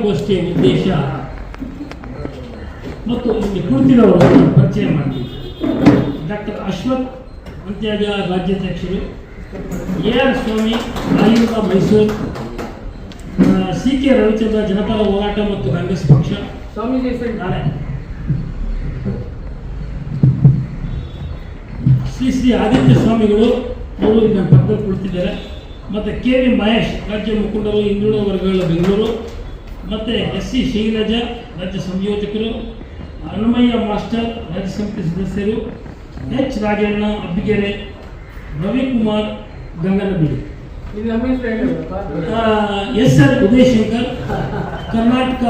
ಪತ್ರಿಕಾಗೋಷ್ಠಿಯ ಉದ್ದೇಶ? ಮತ್ತು ಇಲ್ಲಿ ಕುಳಿತಿರೋರು ಪರಿಚಯ ಮಾಡ್ತೀವಿ ಡಾಕ್ಟರ್ ಅಶ್ವಥ್ ಅಂತ್ಯಾಜ ರಾಜ್ಯಾಧ್ಯಕ್ಷರು. ಎ ಆರ್ ಸ್ವಾಮಿ ಆಯುಧ ಮೈಸೂರು ಸಿ ಕೆ ರವಿಚಂದ್ರ ಜನಪದ ಹೋರಾಟ ಮತ್ತು ಕಾಂಗ್ರೆಸ್ ಪಕ್ಷ. ಸ್ವಾಮೀಜಿ ಸರ್. ನಾಳೆ. ಶ್ರೀ ಶ್ರೀ ಆದಿತ್ಯ ಸ್ವಾಮಿಗಳು ಅವರು ಇದನ್ನು ಪಕ್ಕದಲ್ಲಿ ಕುಳಿತಿದ್ದಾರೆ ಮತ್ತು ಕೆ ವಿ ಮಹೇಶ್ ರಾಜ್ಯ ಮುಖಂಡರು ಹಿಂದುಳಿದ ವರ್ಗಗಳ ಬೆಂಗಳೂರು. ಮತ್ತು ಎಸ್ ಸಿ ಶೈಲಜ ರಾಜ್ಯ ಸಂಯೋಜಕರು ಹನುಮಯ್ಯ ಮಾಸ್ಟರ್ ರಾಜ್ಯ ಸಮಿತಿ ಸದಸ್ಯರು H Rajanna Abbigere Ravikumar Ganganabidi. S R Udayashankar Karnataka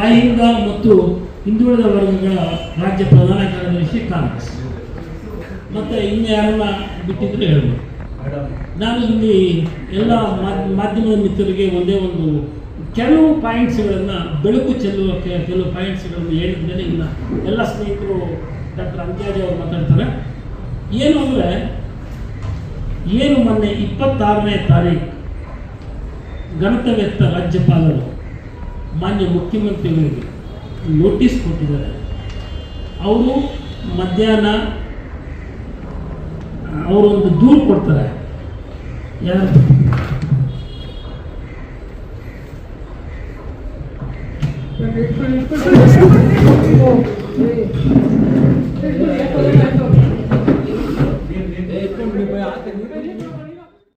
Ahinda ಮತ್ತು ಹಿಂದುಳಿದ ವರ್ಗಗಳ ರಾಜ್ಯ ಪ್ರಧಾನ ಕಾರ್ಯದರ್ಶಿ ಕಾಂಗ್ರೆಸ್. ಮತ್ತೆ ಇನ್ನು ಯಾರನ್ನ ಬಿಟ್ಟಿದ್ರೆ ಹೇಳ್ಬೋದು ನಾನು ಇಲ್ಲಿ ಎಲ್ಲ ಮಾಧ್ಯ- ಮಾಧ್ಯಮದ ಮಿತ್ರರಿಗೆ ಒಂದೇ ಒಂದು ಕೆಲವು ಪಾಯಿಂಟ್ಸ್ಗಳನ್ನು ಬೆಳಕು ಚೆಲ್ಲುವ ಕೆಲವು ಪಾಯಿಂಟ್ಸ್ಗಳನ್ನು ಹೇಳಿದ್ಮೇಲೆ ಇನ್ನು ಎಲ್ಲ ಸ್ನೇಹಿತರು ಡಾಕ್ಟರ್ ಅಂತ್ಯಾಜಿ ಅವರು ಮಾತಾಡ್ತಾರೆ. ಏನು ಅಂದರೆ, ಏನು ಮೊನ್ನೆ ಇಪ್ಪತ್ತಾರನೇ ತಾರೀಕು ಗಣತವ್ಯತ್ತ ರಾಜ್ಯಪಾಲರು ಮಾನ್ಯ ಮುಖ್ಯಮಂತ್ರಿಗಳಿಗೆ ನೋಟಿಸ್ ಕೊಟ್ಟಿದ್ದಾರೆ. ಅವರು ಮಧ್ಯಾಹ್ನ ಅವರೊಂದು ದೂರು ಕೊಡ್ತಾರೆ. ಯಾರು Thank you.